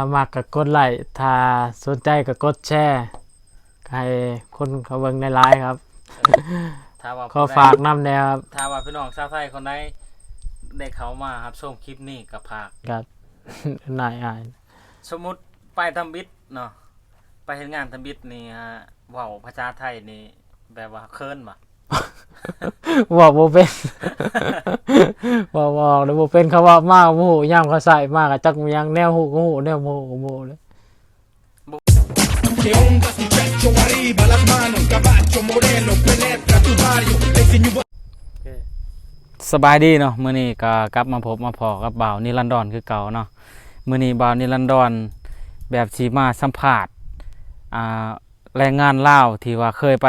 ถ้ามักก็กดไลค์ถ้าสนใจก็กดแชร์ให้คนเขาเบิ่งในไลน์ครับ ถ้าว่าขอฝากน้ำแนวครับถ้าว่าพี่น้องชาวไทยคนใดได้เขามาครับชมคลิปนี้กับผากกับ นายอายสมมุติไปทำบิดเนาะไปเห็นงานทำบิดนี่ฮะเว้าภาษาไทยนี่แบบว่าเคินบ่ บอกบ่เป็นบอกบอกแล้วบ่เป็นเขาว่ามากโมโหย่ามเขาใส่มากอะจักมียังแนวหูก็หูแนวโมโหโมโหเลย Que onda su pecho arriba, las manos, caballo moreno, penetra tu barrio, enseño สบายดีเนาะมื้อนี้ก็กลับมาพบมาพอกับบ่าวนิรันดรคือเก่าเนาะมื้อนี้บ่าวนิรันดรแบบสิมาสัมภาษณ์อ่าแรงงานลาวที่ว่าเคยไป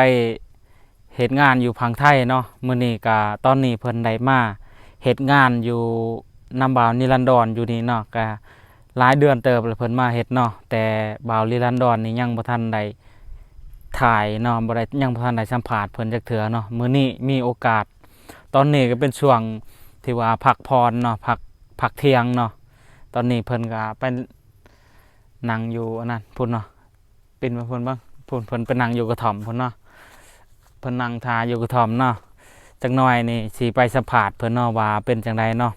เฮ็ดงานอยู่พังไทยเนาะมื้อนี้ก็ตอนนี้เพิ่นได้มาเฮ็ดงานอยู่นำบ่าวนิรันดรอยู่นี่เนาะก็หลายเดือนเติบแล้วเพิ่นมาเฮ็ดเนาะแต่บ่าวนิรันดรนี่ยังบ่ทันได้ถ่ายเนาะบ่ได้ยังบ่ทันได้สัมภาษณ์เพิ่นจักเทื่อเนาะมื้อนี้มีโอกาส ตอนนี้ก็เป็นช่วงที่ว่าพักพรเนาะพักพักเที่ยงเนาะตอนนี้เพิ่นก็ไปนั่งอยู่อันนั้นพุ่นเนาะเป็นมาพุ่นบ้างพุ่นเพิ่นไปนั่งอยู่กระท่อมพุ่นเนาะ เพิ่นนั่งทาอยู่กระท่อมเนาะจักหน่อยนี่สิไปสัมภาษณ์เพิ่นเนาะว่าเป็นจังไดเนาะ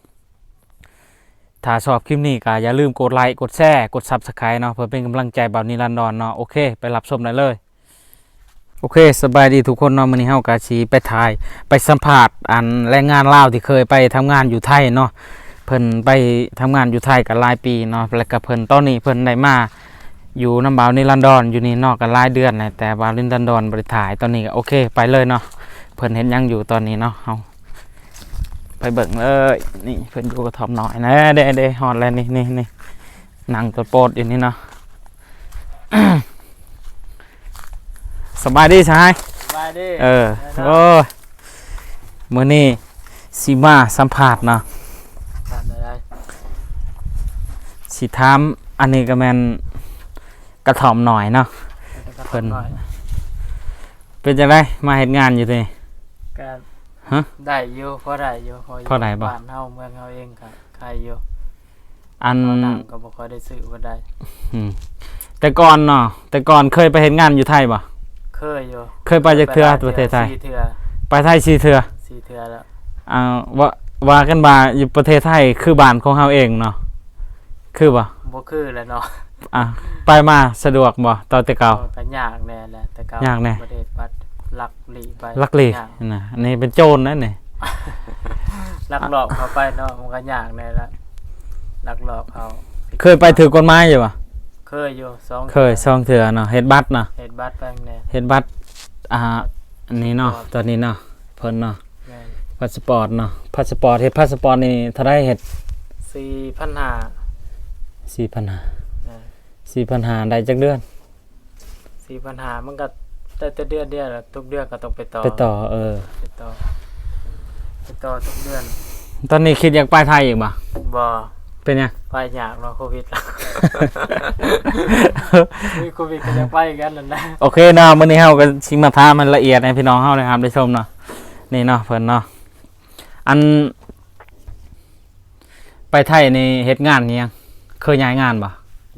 ถ้าชอบคลิปนี้ก็อย่าลืมกดไลค์กดแชร์กด Subscribe เนาะเพื่อเป็นกำลังใจบ่าวนิรันดรเนาะโอเค ไปรับชมได้เลยโอเคสบายดีทุกคนเนาะมื้อนี้เฮาก็สิไปถ่ายไปสัมภาษณ์อันแรงงานลาวที่เคยไปทำงานอยู่ไทยเนาะเพิ่นไปทำงานอยู่ไทยกันหลายปีเนาะแล้วก็เพิ่นตอนนี้เพิ่นได้มา อยู่น้ำบ่าวนิรันดรอยู่นี่เนอกกันหลายเดือนเลยแต่บ่าวนิรันดรบ่ได้ถ่ายตอนนี้ก็โอเค ไปเลยเนาะเพิ่นเห็นยังอยู่ตอนนี้เนาะเฮาไปเบิ่งเลยนี่เพิ่นอยู่กระท่อมน้อยนะเด้เด้ฮอดแล้วนี่นี่นี่นั่งตัวโปรดอยู่นี่เนาะสบายดีชายไปดิเออโอ้ยมื้อนี้สิมาสัมภาษณ์เนาะตามได้สิถามอันนี้ก็แม่น กระถ่อมหน่อยเนาะเพิ่นหน่อยเป็นจังไดมาเฮ็ดงานอยู่นี่ก็ฮะได้อยู่พอได้อยู่พออยู่พอได้บ่บ้านเฮาเมืองเฮาเองก็ใครอยู่อันพอหนังก็บ่ค่อยได้ซื้อบ่ได้อืมแต่ก่อนเนาะแต่ก่อนเคยไปเฮ็ดงานอยู่ไทยบ่เคยอยู่เคยไปจักเทื่อประเทศไทยสี่เทื่อไปไทยสี่เทื่อสี่เทื่อแล้วอ่าว่าว่ากันว่าอยู่ประเทศไทยคือบ้านของเฮาเองเนาะคือบ่บ่คือแล้วเนาะ อะไปมาสะดวกบ่ตอนแต่เก่า ก็ยากแน่แหละแต่ก็ยากแน่ประเทศปัดลักหลีไปลักลียากนะอันนี้เป็นโจรนั่นนี่ลักหลอกเขาไปเนาะมันก็ยากแน่ละลักหลอกเขาเคยไปถือกฎหมายอยู่บ่เคยอยู่สองเคยซองเถื่อเนาะเฮ็ดบัตรเนาะเฮ็ดบัตรแป้งแน่เฮ็ดบัตรอ่าอันนี้เนาะตอนนี้เนาะเพิ่นเนาะแม่นพาสปอร์ตเนาะพาสปอร์ตเฮ็ดพาสปอร์ตนี่เท่าไรเฮ็ด4,500 4,500นะ4,500ได้จักเดือน4,500มันก็แต่แต่เดือนเดียวละทุกเดือนก็ต้องไปต่อไปต่อเออ ไปต่อไปต่อทุกเดือนตอนนี้คิดอยากไปไทยอีกบ่บ่เป็นหยัง ไปยากเนาะโควิดละมีโควิดก็ยังไปกันนั่นแหละโอเคเนาะมื้อนี้เฮาก็สิมาถามมันละเอียดให้พี่น้องเฮาได้ครับได้ชมเนาะนี่เนาะเพิ่นเนาะอัน ไปไทยนี่เฮ็ดงานนี่ยังเคยย้ายงานบ่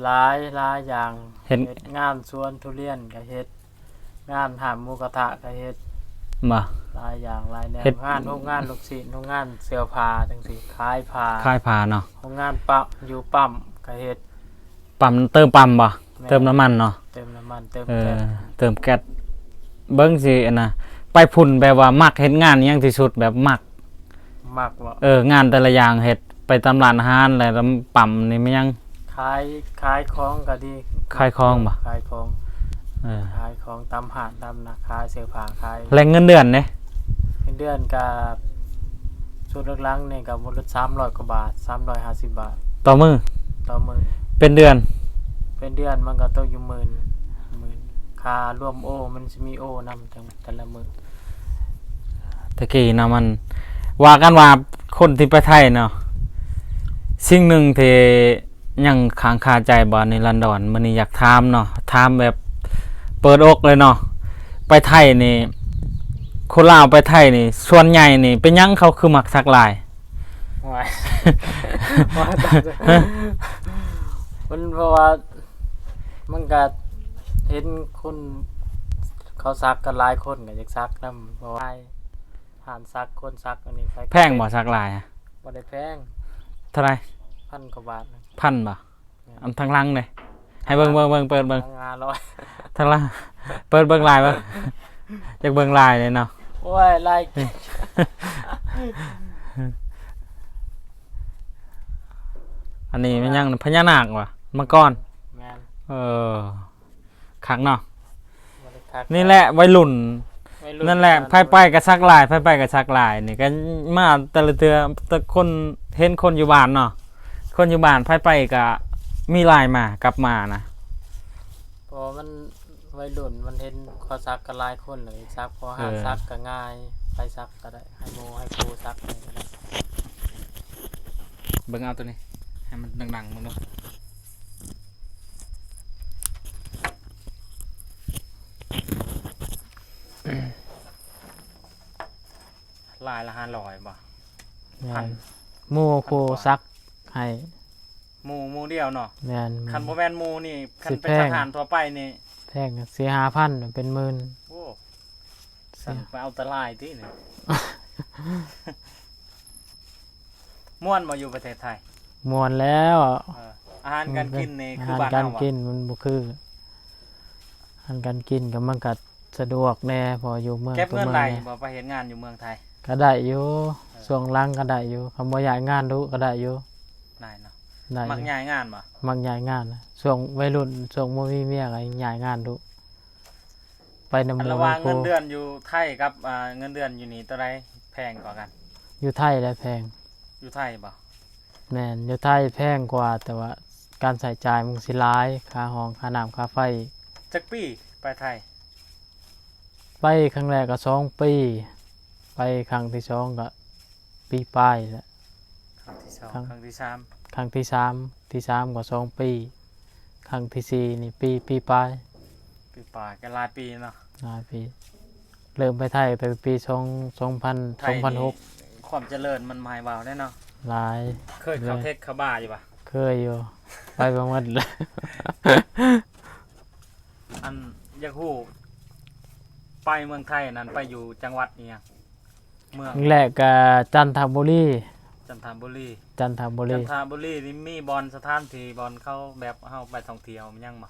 หลายหลายอย่างเห็น ฮ็ดงานสวนทุเรียนก็เฮ็ด งานหามหมูกระทะก็เฮ็ดบ่หลายอย่างหลายแนวเฮ็ด งานโรงงานลูกศิษย์โรงงานเสื้อผ้าจังซี่ขายผ้าค่ายพาเนาะโรงงานปั๊มอยู่ปั๊มก็เฮ็ดปั๊มเติมปั๊มบ่แม่เติมน้ำมันเนาะเติมน้ำมันเติมเอแก๊อสเติมแก๊สเบิ้งสิอันนะไปพุ่นแบบว่ามักเฮ็ดงานอิหยังที่สุดแบบมักมากว่าเอองานแต่ละอย่างเฮ็ดไปตามร้านอาหารอะไรตามปั๊มนี่มันยัง ขายขายของก็ดีขายของบ่ ขายของเออขายของตามห้างตามนาขายเสื้อผ้าขายแรงเงินเดือนเด้เงินเดือนกับชุดหลังๆนี่ก็บ่ลด300กว่าบาท350บาทต่อมือต่อมื้อเป็นเดือนเป็นเดือนมันก็ตกอยู่หมื่นหมื่นค่ารวมโอ มันจะมีโอนำทั้งแต่ละมื้อตะกี้นะมันว่ากันว่าคนที่ไปไทยเนาะสิ่งหนึ่งที่ ยังค้างคาใจบ่ในลอนดอนมื้อนี้อยากถามเนาะถามแบบเปิดอกเลยเนาะไปไทยนี่คนลาวไปไทยนี่ ส่วนใหญ่นี่ เป็นหยังเขาคือมักสักลาย ว้ายมันเพราะว่ามันก็เห็นคนเขาซักกันหลายคนก็อยากซักนำเพราะว่าผ่านซักคนซักอันนี้ใครก็แพงบ่สักลายอะบ่ได้แพงเท่าไหรพันกว่าบาทนะ พันบ่อันทางหลังเลยให้เบิ่งเบิ่งเบิ่งเปิดเบิ่งงานร้อยทางหลังเปิดเบิ่งลายเบิ่งอยากเบิ่งลายเลยเนาะโอ้ยไล่อันนี้มันยังพญานาคว่ะมังกรแม่นเออขังเนาะบ่ได้ทักนี่แหละวัยรุ่นวัยรุ่นั่นแหละไพ่ไปกับชักลายไพ่ไปกับชักลายนี่ก็มาแต่ละเทือแต่คนเห็นคนอยู่บ้านเนาะ คนอยู่บ้านไพ่ไปก็มีลายมากลับมานะเพอมันวัยรุ่นมันเห็นเขาซักกันหลายคนเลยซักพอหาซักก็ง่าย ไปซักก็ได้ให้โมให้ครูซักให้ก็ได้เบิ่งเอาตัวนี้ให้มันดังๆมึงดูลายละห้าร้อยบ่แม่พันนหมู่ครูซัก ให้หมูหมูเดียวเนาะแม่นคันบ่แม่นหมูนี่คันสิเป็นแพงทหารทั่วไปนี่แพงสี่ห้าพันเป็นหมื่นโอ้สั่นไปเอาแตะลายที่นี่ ม่วนมาอยู่ประเทศไทยมวนแล้วเอออาหารการกินนี่อาคือหารบ้านการเฮากิอะนมันบ่คืออาหารการกินก็มันก็สะดวกแน่พออยู่เมืองเก็บตัวเงินเมืองไหลเนี่ยบ่ไปเฮ็ดงานอยู่เมืองไทย ก็ได้อยู่ช่วงหล่างก็ได้อยู่คำว่าย้ายงานดูก็ได้อยู่ ได้เนาะได้อมักยู่ย้ายงานบ่มักย้ายงานนะช่วงวัยรุ่นช่วงบ่มีเมียก็ย้ายงานดูไปนำหอันมู่ระหว่างนำคเงิรูนเดือนอยู่ไทยกับอ่าเงินเดือนอยู่นี่ตัวใดแพงกว่ากัน อยู่ไทยแหละแพง อยู่ไทยบ่แม่นอยู่ไทยแพงกว่า แต่ว่าการใส่จ่ายมันสิหลายค่าห้องค่าน้ำค่าไฟจักปีไปไทย ไปครั้งแรกก็สองปี ไปครั้งที่สองก็ปีปลายแหละครั้งที่ส องครั้ง ครั้งที่สามครั้งที่สามที่สามก็สองปี ครั้งที่สี่นี่ปีปีปลายปีป่าก็หลายปีเนาะหลายปีเริ่มไปไทยไปปีสองสองพันไทสอยงพันหกความเจริญมันหมายว่าวแน่เนาะหลาย เคยเข้าเทศเข้าบ้าอยู่ป่ะเคยอยู่ ไปบางวันเลย อันอยากฮู้ไปเมืองไทยนั้นไปอยู่จังหวัดเอียงเมือง แรกก็จันทบุรี จันทบุรีจันทบุจัรีนทบุรีนี่มีบอลสถานที่บอลเข้าแบบเฮาไปท่องเที่ยวมันยังบ่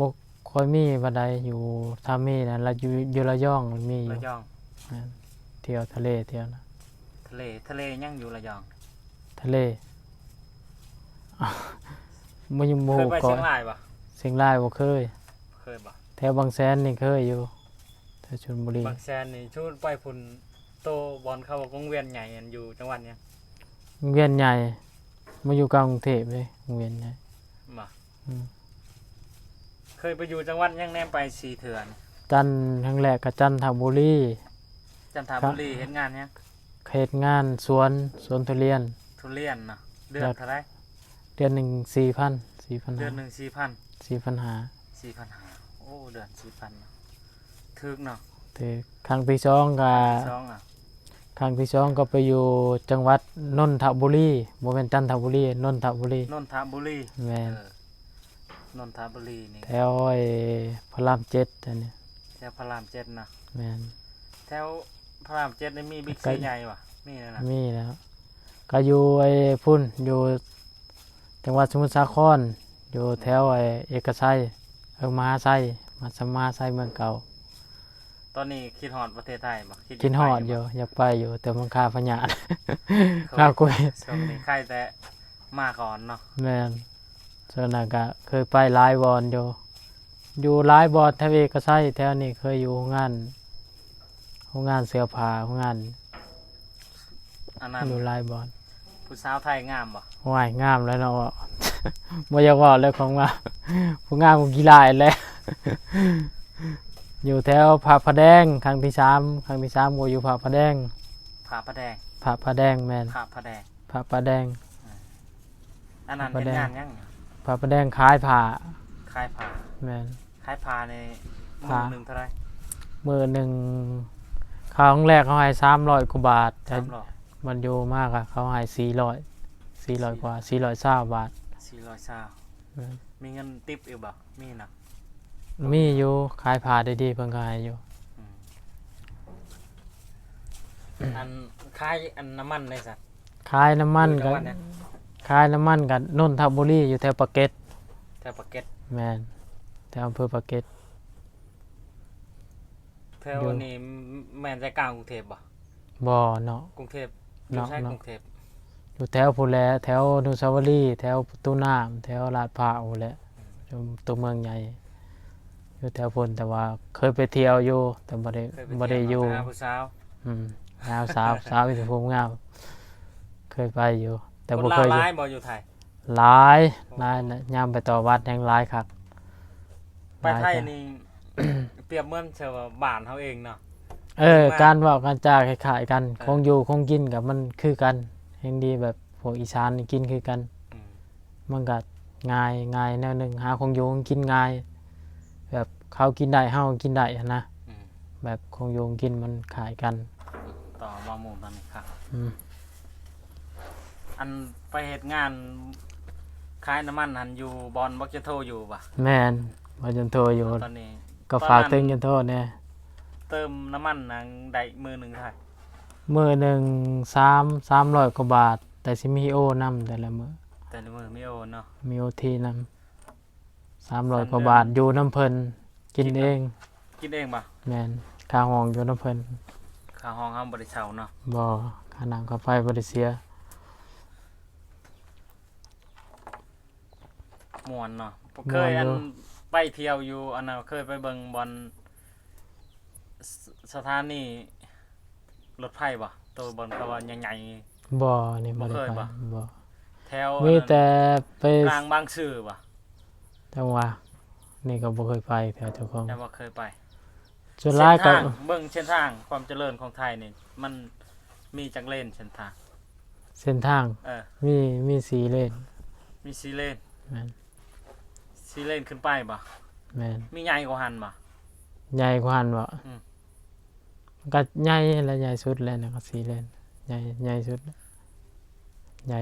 บกคอยมีบันไดอยู่ทามีนะแล้วอยู่อยู่ระยองมีอระยู่ยองเที่ยวทะเลเที่ยวนะทะเลทะเลยังอยู่ระยองทะเลมันยังโมเคยไปก่อเชียนงรายบ่เสียงรายบ่เคย เคยบ่แถวบางแสนนี่เคยอยู่แถวชลบุรีบางแสนนี่ชูไปพุ่นโตบอลเข้าวงเวียนใหญ่อันอยู่จังหวัดเนี้ยโรงเวียนใหญ่มาอยู่กลางกรุงเทพเลยโรงเวียนใหญ่ บ่อืม เคยไปอยู่จังหวัดยังแนมไปสีเถื่อน จันทร์ครั้งแรกกับจันทบุรีจันทบุรีเฮ็ดงานเนี้ยเขตงานสวนสวนทุเรียน ทุเรียนเนาะเดือนครับเท่าไหรเดือนหนึ่งสี่พันสี่พันเดือหานหนึ่งสี่พันสี่พันหาสี่พันหาโอ้เดือนสี่พันถึกเนาะแต่ครั้งที่สองก็สองอะ ครั้งที่สองก็ไปอยู่จังหวัดนนทบุรีบ่เป็นจันทบุรีนนทบุรีนนทบุรีแม่นเออนนทบุรีนี่แถวไอ้พระรามเจ็ดอันนี้แถวพระรามเจ็ดนะแม่นแถวพระรามเจ็ดนี่มีบิ๊กไกลซีใหญ่ปะมีนะนะมีแล้วก็อยู่ไอ้พุ่นอยู่จังหวัดสมุทรสาครอยู่แถวไอ้เอกชัยเออมหาไซมาสมหาไซเมืองเก่า ตอนนี้คิดฮอดประเทศไทยปะคิกินหอดไปอยู่อยากไปอยู่แต่มันค่าพญานเขาค่ากุยช่วงนี้ใครแต่มาก่อนเนาะแม่นส่วนนั้นก็เคยไปหลายบอนอยู่ อยู่หลายบอนแถวเอกชัยแถวนี้เคยอยู่โรงงานโรงงานเสื้อผ้าโรงงานอันนั้นอยู่หลายบอนผู้สาวไทยงามปะว่ายงามแล้วเนาะ บ่อยากเว่าเลยของงามผู้งามของกีฬาอีกแล้ว อยู่แถวผาพระแดงครั้งที่สามครั้งที่สามก็อยู่ผาพระแดงผาพระแดงผาพระแดงแมนผาพระแดงผาพระแดงอันนั้นผาพระเป็นแดงงานยังผาพระแดงขายผ้าคล้ายผาแมนคล้ายผาในมืผาอหนึ่งเท่าไหรมือหนึ่งครั้งแรกเขาให้สามร้อยกว่าบาทแต่สามร้อยมันอยู่มากอะเขาให้สี่ร้อยสี่ร้อยกว่าสี่ร้อยเศร้าบาทสี่รร้อยเช้าแม่นมีเงินติปอยู่บ่มีนะ มีอยู่ขายผ้าได้ดีเพิ่นก็ให้อยู่อืมอันคายอันน้ำมันได้สัตว์ขายน้ำมันก็เนี่ยขายน้ำมันกันนนทบุรีอยู่แถวปากเกร็ดแถวปากเก็ตแมนแถวอำเภอปากเกร็ด แถวอยู่ นี้แม่นใจกลางกรุงเทพบ่บ่อเนาะ กรุงเทพอยู่เนาะใช่เนาะ กรุงเทพอยู่แถวพูนแหละแถวอนุสาวรีย์แถวประตูน้ำแถวลาดพร้าวแหละอยู่ตัวเมืองใหญ่ อยู่แถวพุ่นแต่ว่าเคยไปเที่ยวอยู่ แต่บ่ได้เคยไปบ่ได้เที่อยู่หาผู้สาวอืมสาวสาว สาวอยู่ภูมิงาม เคยไปอยู่ แต่คนบ่ลาเควยอยู่ร้ายบ่อยู่ไทย หลายหลายนะยามไปต่อวัดแห่งหลายคักไปไทยหลาจ้ะนี่ เปรียบเหมือนเชาวาบ้านเฮาเองเนาะ เออมากการเว้าการจาคล้ายๆกันเออคงอยู่คงกินกับมันคือกันแห่งดีแบบพวกอีสานนี่กินคือกัน อืมมันก็ง่ายง่ายแนวหนึงหาคงอยู่คงกินง่ายแบบ เขากินได้เฮากินได้อะนะอืมแบบคงอยู่คงกินมันขายกันต่อมาหมู่ตอนนี้ครับ อืมอันไปเฮ็ดงานขายน้ำมันหันอยู่บอนบักจะโทรอยู่ป่ะแม่นว่าจนโทรอยู่ตอนนี้ ก็ฝากตอนนั้นถึงจนโทษแน่เติมน้ำมันนังได้มือหนึ่งเท่าไหร่มื้อหนึง3 300กว่าบาท แต่สิมีโอนํแต่ละมื้อ แต่ในมือไม่โอนเนาะมีโอทีนำ300กว่าสามเดือนบาทอยู่น้ำเพิ่นกิน กินเองกินเองป่ะแม่นค่าห้องอยู่น้ำเพิ่นค่าห้องห้ามบริเช่าเนาะบ่ค่าน้ำค่าไฟบ่ได้เสียมวนเนาะม่วนเคยอันอยู่ไปเที่ยวอยู่อันน่ะเคยไปเบิ่งบอลสสถานีรถไฟป่ะตัวบอลเขาว่าใหญ่บ่นี่บ่บ่ได้เคยไปปะบ่ๆแถวมีแต่ไปกลางบางซื่อป่ะจังหว่า นี่ก็บ่เคยไปแถวเจ้าของแต่ว่าเคยไปส่วนหลายก็เส้นทางเบิ่งเส้นทางความเจริญของไทยนี่มันมีจักเลนเส้นทาง เส้นทางเออ มีมีสีเลนมีซีเลนแม่นซีเลนขึ้นไปป่ะแม่นมีใหญ่กว่าหันป่ะใหญ่กว่าหันบ่อืมก็ใหญ่และใหญ่สุดแล้วนะก็สีเลนใหญ่ใหญ่สุดใหญ่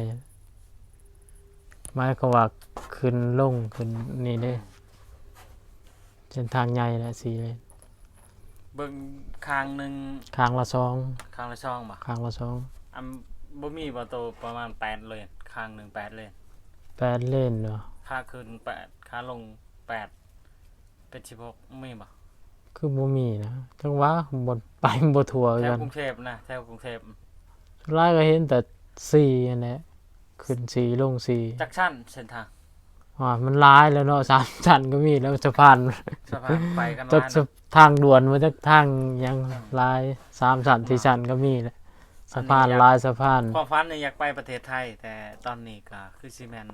หมายก็ว่าขึ้นลงขึ้นนี่เด้ เส้นทางใหญ่และสีเลนเบิ่งคางหนึ่งข้างละสองคางละช่องป่ะข้างละสองอันบ่มีประตูประมาณแปดเลนคางหนึ่งแปดเลนแปดเลนเนาะค่าขึ้นแปดค่าลงแปดเป็นสิบหกมีป่ะคือบ่มีนะจังหว่าบ่ไปบ่ทั่วแถวกันกรุงเทพนะแถวกรุงเทพสุดท้ายก็เห็นแต่สีอันแหละขึ้นสีลงสีจักชั้นเส้นทาง อ่ามันหลายแล้วเนาะสามชั้นก็มีแล้วสะพานสะพานไปกันจากมาสะทางด่วนมาจากทางยังหลายสามชั้นสี่ชั้นก็มีแหละสะพานหลายสะพานความฝันเนี่ยอยากไปประเทศไทย แต่ตอนนี้ก็คือซีแมน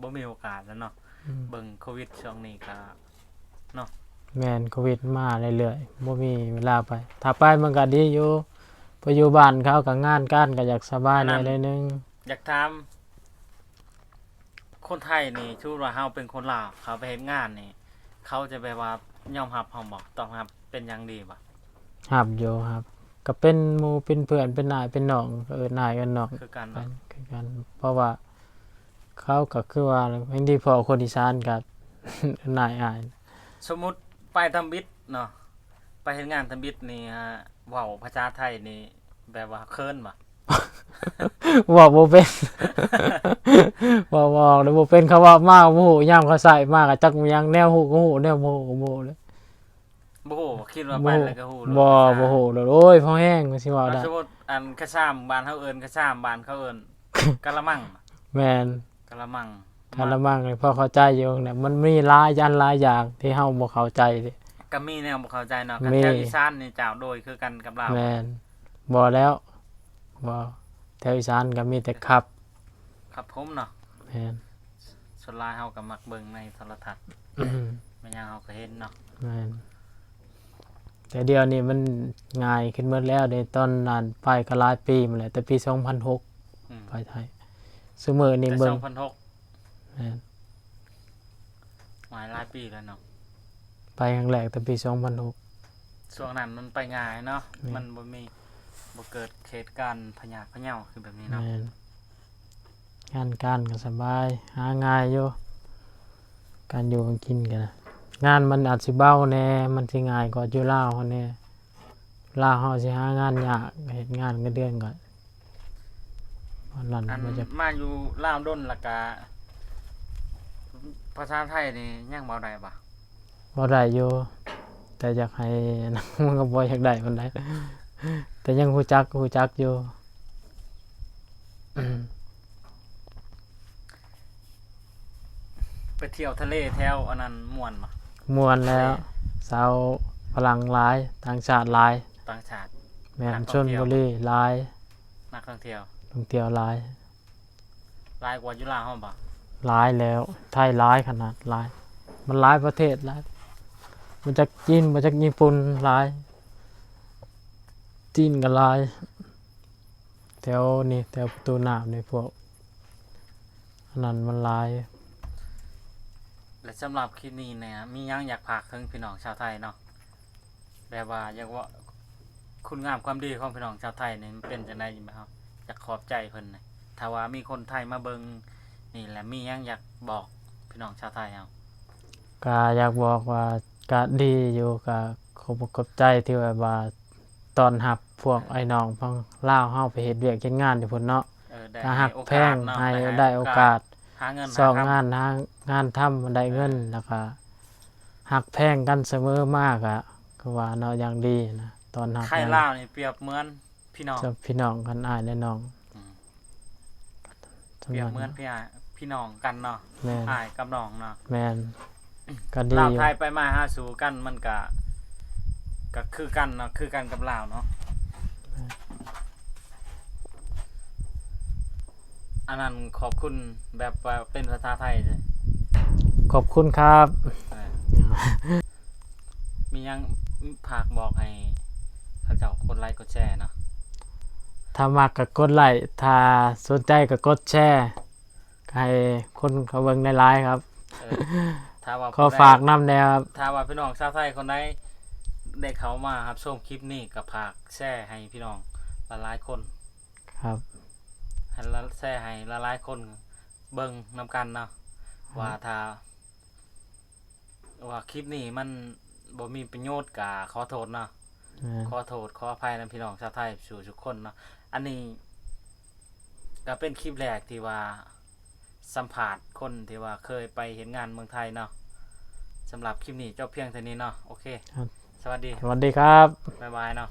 บ่มีโอกาสแล้วเนาะอืมเบิ่งโควิดช่วงนี้ก็แม่นโควิดมาเรื่อยๆบ่มีเวลาไป ถ้าไปมันก็ดีอยู่ไปอยู่บ้านเขาก็งานการก็อยากสบายหน่อยเลยนึง อยากถาม คนไทยนี่ชูว่าเฮาเป็นคนลาวเขาไปเฮ็ดงานนี่ เขาจะแบบว่ายอมรับเฮาบ่ต้องรับเป็นอย่างดีบ่หับอยู่ครับ ก็เป็นหมู่เป็นเพื่อนเป็นนายเป็นน้องก็เอิ้นนายเอิ้นน้องคือกันกัเนาะนคือกัน เพราะว่าเขาก็คือว่าบางทีพอคนอีสานกับ นายอาย สมมุติไปทำบิดเนาะไปเฮ็ดงานทำบิดนี่ฮะเว้าภาษาไทยนี่แบบว่าเคินบ่ บอกบ่เป็นบอกบอกแล้วบ่เป็นเขาว่ามากบ่ฮู้ยามเขาใส่มากอะจักมีหยังแนวฮู้ก็ฮู้แนวบ่ฮู้ก็บ่ฮู้เลยบ่ฮู้คิดว่าไปบ่แล้วก็ฮู้บ่บ่ฮู้เลยโอ้ยพอแห้งก็สิว่าเอาได้สมมุติอันกระซ้ำบ้านเฮาเอิ้นกระซ้ำบ้านเขาเอิ้นกะละมังแม่นกะละมังคันละมั่งเลยพอเข้าใจอยู่เนี่ยมันมีหลายอันหลายอย่างที่เฮาบ่เข้าใจเด้ก็มีแนวบ่เข้าใจเนาะกันมีแถวอีสานนี่เจ้าโดยคือกันกับเราวแม่นบ่แล้ว บ่แถวอีสานก็มีแต่ขับครับผมเนาะแม่นส่วนหลายเฮาก็มักเบิ่งในโทรทัศน์อืมแม่นยังเฮาก็เห็นเนาะแม่นแต่เดี๋ยวนี้มันง่ายขึ้นหมดแล้วในตอนนั้นไปก็หลายปีมาแล้วแต่ปี 2006อืมไปไทยซุมื้อนี้แต่เบิ่ง2006แม่นหลายหลายปีแล้วเนาะไปครั้งแรกแต่ปี 2006 ช่วงนั้นมันไปง่ายเนาะแม่นมันบ่มี บ่เกิดเหตุการณ์พยาธิพะเยาคือแบบนี้เนาะแม่นงานการก็สบาย หาง่ายอยู่การอยู่การกินกันนะงานมันอาจสิเบาแน่มันสิง่ายกว่าอยู่ลาวเฮาแน่ลาวเฮาสิหางานยากเฮ็ดงานเงินเดือนก็วันนั้นอันมันจะมาอยู่ลาวดนและกะภาษาไทยนี่ยังบ่ได้บ่บ่ได้อยู่แต่อยากให้ มันก็บ่อยากได้ปานใด แต่ยังฮู้จักฮู้จักอยู่ไปเที่ยวทะเลแถวอันนั้นม่วนบ่ม่วนแล้วสาวพลังหลายต่างชาติหลายต่างชาติ แม่นนักชท่องนเที่ยวบุรีหลายนักท่องเที่ยวท่องเที่ยวหลายหลายกว่าอยู่ลาวเฮาบ่หลายแล้ว ไทยหลายขนาดหลาย มันหลายประเทศหลายมันจากจีนมาจากญี่ปุ่นหลาย จีนก็หลาย แถวนี่แถวประตูน้ำนี่พวกอันนั้นมันหลาย และสำหรับคลิปนี้เนี่ย มีหยังอยากฝากถึงพี่น้องชาวไทยเนาะแบบว่าอยากว่าคุณงามความดีของพี่น้องชาวไทยนี่มันเป็นจังได๋บ่ครับอยากขอบใจเพิ่นน่ะถ้าว่ามีคนไทยมาเบิ่งนี่แหละมีหยังอยากบอกพี่น้องชาวไทยเฮาก็อยากบอกว่าก็ดีอยู่ก็ขอบอกขอบใจที่ว่าว่า ตอนหับพวกไอ้น้องพังล่าวเฮาไปเฮ็ดเวียกเฮ็ดงานที่พุ่นเนาะเออได้ก็หักโอแพกาสงเนาะให้ให้ได้โอกาสหาเงินสองหคำงานหางานทำได้เงินแล้วก็หักแพงกันเสมอมากอะก็ว่าเนาะอย่างดีนะตอนหักไทยกันลาวนี่เปรียบเหมือนพี่น้องจะพี่น้องกันอ้ายและน้องอืมสำเปรียบนั้นเหมือนพี่อ้ายพี่น้องกันเนาะแม่นอ้ายกับน้องเนาะแม่นก็ดีลาวอยู่ไทยไปมาหาสู่กันมันก็ ก็คือกันเนาะคือกันกับลาวเนาะอันนั้นขอบคุณแบบว่าเป็นภาษาไทยเลยขอบคุณครับเออมียังผากบอกให้เขาเจ้าคนไลค์กดแชร์เนาะถ้ามักก็กดไลค์ถ้าสนใจก็กดแชร์ให้คนเขาเบิ่งในไลน์ครับ เออถ้าว่าขอผู้ใดฝากนำแนวครับ ถ้าว่าพี่น้องชาวไทยคนใด ได้เขามาครับชมคลิปนี้กับผากแชร์ให้พี่น้องหลายๆคน ครับ ให้ละแชร์ให้หลายๆคน เบิ่งนำกันเนาะว่าถ้าว่าคลิปนี้มันบ่มีประโยชน์ก็ขอโทษเนาะแม่นขอโทษขออภัยนะพี่น้องชาวไทยสู่ทุกคนเนาะอันนี้ ก็เป็นคลิปแรกที่ว่าสัมภาษณ์คนที่ว่าเคยไปเห็นงานเมืองไทยเนาะสำหรับคลิปนี้เจ้าเพียงเท่านี้เนาะโอเค สวัสดี สวัสดีครับ บ๊ายบายเนาะ